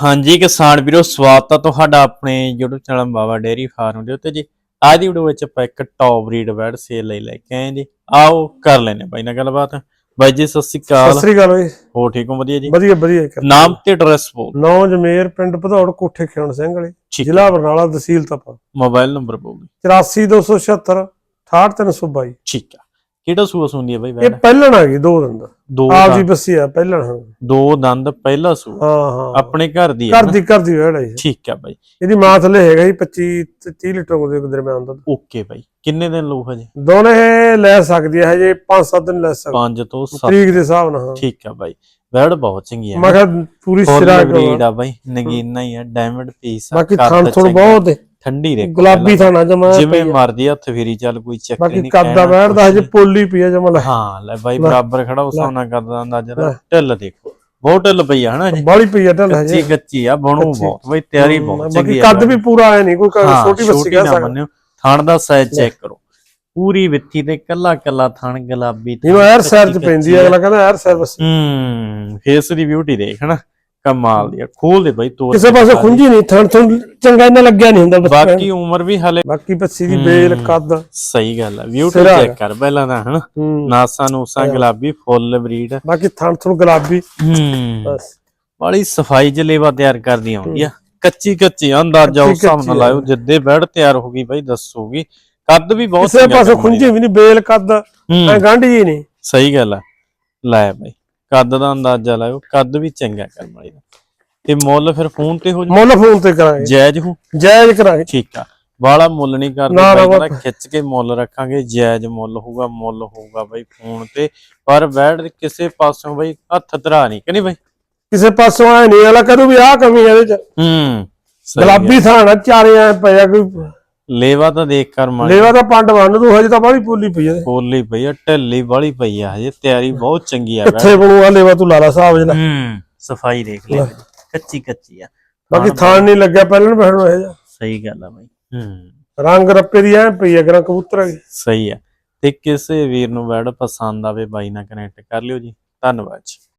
ਹਾਂਜੀ ਕਿਸਾਨ ਵੀਰੋ ਸਵਾਗਤ ਹੈ ਤੁਹਾਡਾ ਆਪਣੇ YouTube channel Baba dairy farm ਦੇ ਉੱਤੇ ਜੀ। ਅੱਜ ਦੀ ਵੀਡੀਓ ਵਿੱਚ ਆਪਾਂ ਇੱਕ ਟੌਪ ਬਰੀਡ ਬੈਡ ਸੇਲ ਲਈ ਲੈ ਕੇ ਆਏ ਜੀ। ਆਓ ਕਰ ਲੈਨੇ ਬਾਈ ਨਾਲ ਗੱਲਬਾਤ। ਬਾਈ ਜੀ ਸਤਿ ਸ੍ਰੀ ਸਤਿ ਅਕਾਲ ਸ੍ਰੀ ਅਕਾਲ ਬਈ। ਹੋ ਠੀਕ ਹੋ? ਵਧੀਆ ਜੀ। ਵਧੀਆ ਵਧੀਆ ਨਾਮ ਤੇ ਐਡਰੈਸ ਬੋਲ ਨੌ ਜਮੇਰ ਪਿੰਡ ਭਦੌੜ ਕੋਠੇ ਖਿਆਣ ਸਿੰਘ ਵਾਲੇ ਜ਼ਿਲ੍ਹਾ ਬਰਨਾਲਾ ਤਹਿਸੀਲ ਤਪਾ। ਮੋਬਾਈਲ ਨੰਬਰ ਬੋਲ 84276 68322 ਠੀਕ ਆ। ਕਿਹੜਾ ਸੂਆ ਸੁਣਦੀ ਹੈ ਬਾਈ ਇਹ ਪਹਿਲਣ ਆ ਗਈ ਦੋ ਦੰਦ। ਦੋ ਆਪ ਜੀ ਦੰਦ- ਬੱਸੀ ਆ ਪਹਿਲਣ ਹਾਂ। ਦੋ ਦੰਦ ਪਹਿਲਾ ਸੂਆ। ਹਾਂ ਹਾਂ। ਆਪਣੇ ਘਰ ਦੀ ਹੈ ਘਰ ਨਾ? ਦੀ ਘਰ ਦੀ ਵੇੜ ਹੈ ਠੀਕ ਆ ਬਾਈ। ਇਹਦੀ ਮਾਂ ਥੱਲੇ ਹੈਗਾ ਜੀ 25 ਤੇ 30 ਲੀਟਰ ਦੇ ਦਰਮਿਆਨ ਦਾ ਓਕੇ ਬਾਈ। ਕਿੰਨੇ ਦਿਨ ਲਊ ਹਜੇ? ਦੋਨੇ ਲੈ ਸਕਦੀ ਹੈ ਹਜੇ 5-7 ਦਿਨ ਲੈ ਸਕਦੀ। 5 ਤੋਂ 7 ਤਰੀਕ ਦੇ ਹਿਸਾਬ ਨਾਲ ਹਾਂ। ਠੀਕ ਆ ਬਾਈ। ਬੈਡ ਬਹੁਤ ਚੰਗੀ ਹੈ ਕਿਹਾ ਪੂਰੀ ਫੁੱਲ ਸਿਰਾ ਬਰੀਡ ਆ ਬਾਈ। ਨਗੀਨਾ ਹੀ ਆ ਡਾਇਮੰਡ ਪੀਸ ਆ ਬਾਕੀ ਕੱਦ ਥਣ ਚੰਗਾ, ਬਹੁਤ ਹੈ ਠੰਡੀ ਰੇ ਗੁਲਾਬੀ ਥਾਣਾ ਜਮਾ ਜਿਵੇਂ ਮਰਦੀ ਹੱਥ ਫੇਰੀ ਚੱਲ ਕੋਈ ਚੱਕਰ ਬਾਕੀ ਨਹੀਂ ਕੱਦ ਦਾ ਬੈਠਦਾ ਹਜੇ ਪੋਲੀ ਪਈ ਆ ਜਮਾ ਹਾਂ ਲੈ ਬਾਈ। ਬਰਾਬਰ ਖੜਾ ਉਸ ਨਾਲ ਕਰਦਾ ਅੰਦਾਜ਼ਾ। ਢਿੱਲ ਦੇਖੋ। ਬਹੁਤ ਢਿੱਲ ਪਈ ਆ ਹਨਾ ਜੀ? ਬਾਲੀ ਪਈ ਆ ਢਲ ਕੱਚੀ ਹਜੇ। ਕੱਚੀ ਆ ਬਣੂ ਕੱਚੀ। ਬਹੁਤ। ਬਈ ਤਿਆਰੀ ਬਹੁਤ ਬਾਕੀ ਚੰਗੀ ਆ ਕੱਦ ਵੀ ਪੂਰਾ ਆਇਆ ਨਹੀਂ ਕੋਈ ਛੋਟੀ ਬੱਸੀ ਕਹਿ ਸਕਦਾ। ਮੰਨਿਓ। ਥਣ ਦਾ ਸਾਈਜ਼ ਚੈੱਕ ਕਰੋ। ਪੂਰੀ ਵਿੱਥੀ ਤੇ ਕੱਲਾ ਕੱਲਾ ਥਣ ਗੁਲਾਬੀ ਇਹਨੂੰ ਐਰ ਸੈਰ ਚ ਕੱਚੀ ਪੈਂਦੀ ਅਗਲਾ ਕਹਿੰਦਾ ਐਰ ਸੈਰ ਬਸ ਹੂੰ ਫੇਸ ਦੀ ਬਿਊਟੀ ਦੇਖ ਹਨਾ? ਕਮਾਲ ਦੀ ਆ ਖੋਲ ਦੇ ਬਾਈ ਤੋਰ ਕਿਸੇ ਪਾਸੇ। ਖੁੰਝੀ ਨਹੀਂ ਥਣ ਥਣ ਚੰਗਾ ਇਹਨਾਂ ਲੱਗਿਆ ਨਹੀਂ ਹੁੰਦਾ ਬਾਕੀ ਉਮਰ ਵੀ ਹਲੇ ਬਾਕੀ ਬੱਸੀ ਦੀ ਬੇਲ ਕੱਦ। ਸਹੀ ਗੱਲ ਆ ਬਿਊਟੀ ਸਿਰਾ ਚੈੱਕ ਕਰ ਪਹਿਲਾਂ ਤਾਂ ਹਨਾ? ਹੂੰ। ਨਾਸਾਂ ਨੂਸਾਂ ਗੁਲਾਬੀ ਫੁੱਲ ਬਰੀਡ। ਬਾਕੀ ਥਣ ਥਣ ਗੁਲਾਬੀ। ਹੂੰ। ਬਸ। ਬੜੀ ਸਫ਼ਾਈ ਚ ਲੇਵਾ ਤਿਆਰ ਕਰਦੀ ਆਉਂਦੀ ਆ। ਕੱਚੀ ਕੱਚੀ ਆ, ਅੰਦਾਜ਼ਾ ਉਸ ਹਿਸਾਬ ਨਾਲ ਲਾਇਓ ਜਿੱਦੇ ਬੈੜ ਤਿਆਰ ਹੋ ਗਈ ਬਾਈ ਦੱਸੂਗੀ। ਕੱਦ ਵੀ ਬਹੁਤ ਕਿਸੇ ਚੰਗਾ ਪਾਸੇ ਖੁੰਝੀ ਵੀ ਨਹੀਂ ਬੇਲ ਕੱਦ। ਹੂੰ। ਐ ਗੰਢ ਜੀ ਨਹੀਂ। ਸਹੀ ਗੱਲ ਆ। ਲੈ ਬਾਈ। ਕੱਦ ਦਾ ਅੰਦਾਜ਼ਾ ਲਾਇਓ ਕੱਦ ਵੀ ਚੰਗਾ ਕਰਮ ਵਾਲੀ ਦਾ। ਤੇ ਮੁੱਲ ਫਿਰ ਫੋਨ ਤੇ ਹੋ ਜਾ ਮੁੱਲ ਫੋਨ ਤੇ ਕਰਾਂਗੇ। ਜਾਇਜ਼ ਹੋ ਜਾਇਜ਼ ਕਰਾਂਗੇ। ਠੀਕ ਆ। ਵਾਲਾ ਮੁੱਲ ਨਹੀਂ ਕਰਦੇ ਬਾਈ ਨਾ, ਕਹਿੰਦਾ ਖਿੱਚ ਕੇ ਮੁੱਲ ਰੱਖਾਂਗੇ ਜਾਇਜ਼ ਮੁੱਲ ਹੋਊਗਾ ਮੁੱਲ ਹੋਊਗਾ ਬਾਈ ਫੋਨ ਤੇ। ਪਰ ਬੈੜ ਕਿਸੇ ਪਾਸੋਂ ਬਾਈ ਹੱਥ ਧਰਾ ਨਹੀਂ ਕਿ ਨਹੀਂ ਬਾਈ? ਕਿਸੇ ਪਾਸੋਂ ਐ ਨਹੀਂ ਅਗਲਾ ਕਰੂ ਵੀ ਆਹ ਕਮੀ ਇਹਦੇ ਚ। ਹੂੰ। ਗੁਲਾਬੀ ਥਾਣਾ ਚਾਰੇ ਐ ਪਿਆ ਕੋਈ ਲੇਵਾ ਤਾਂ ਦੇਖ ਕਰ ਮਾਰੀ ਲੇਵਾ ਤਾਂ ਪੰਡ ਬੰਨ ਤੂੰ ਹਜੇ ਤਾਂ ਬਾਹਲੀ ਪੋਲੀ ਪਈ ਆ। ਇਹਦੇ। ਬੋਲੀ ਪਈ ਆ ਢਿੱਲੀ ਵਾਲੀ ਪਈ ਆ ਹਜੇ ਤਿਆਰੀ ਬਹੁਤ ਚੰਗੀ ਆ ਕਿੱਥੇ ਬਣੂ ਆ ਲੇਵਾ ਤੂੰ ਲਾਲਾ ਸਾਹਿਬ ਜਲਾ ਹੂੰ ਸਫ਼ਾਈ ਦੇਖ ਲੈ ਕੱਚੀ ਕੱਚੀ ਆ। ਬਾਕੀ ਥਾਣ ਨਹੀਂ ਲੱਗਿਆ ਪਹਿਲਾਂ ਬੈਠਣ ਨੂੰ ਇਹ ਜਿਹਾ। ਸਹੀ ਗੱਲ ਆ ਬਾਈ। ਹੂੰ। ਰੰਗ ਰੱਪੇ ਦੀ ਐ ਪਈ ਆ ਗਰਾਂ ਕਬੂਤਰ ਗਈ ਸਹੀ ਆ। ਤੇ ਕਿਸੇ ਵੀਰ ਨੂੰ ਵੈਡ ਪਸੰਦ ਆਵੇ ਬਾਈ ਨਾਲ ਕਨੈਕਟ ਕਰ ਲਿਓ ਜੀ। ਧੰਨਵਾਦ ਜੀ।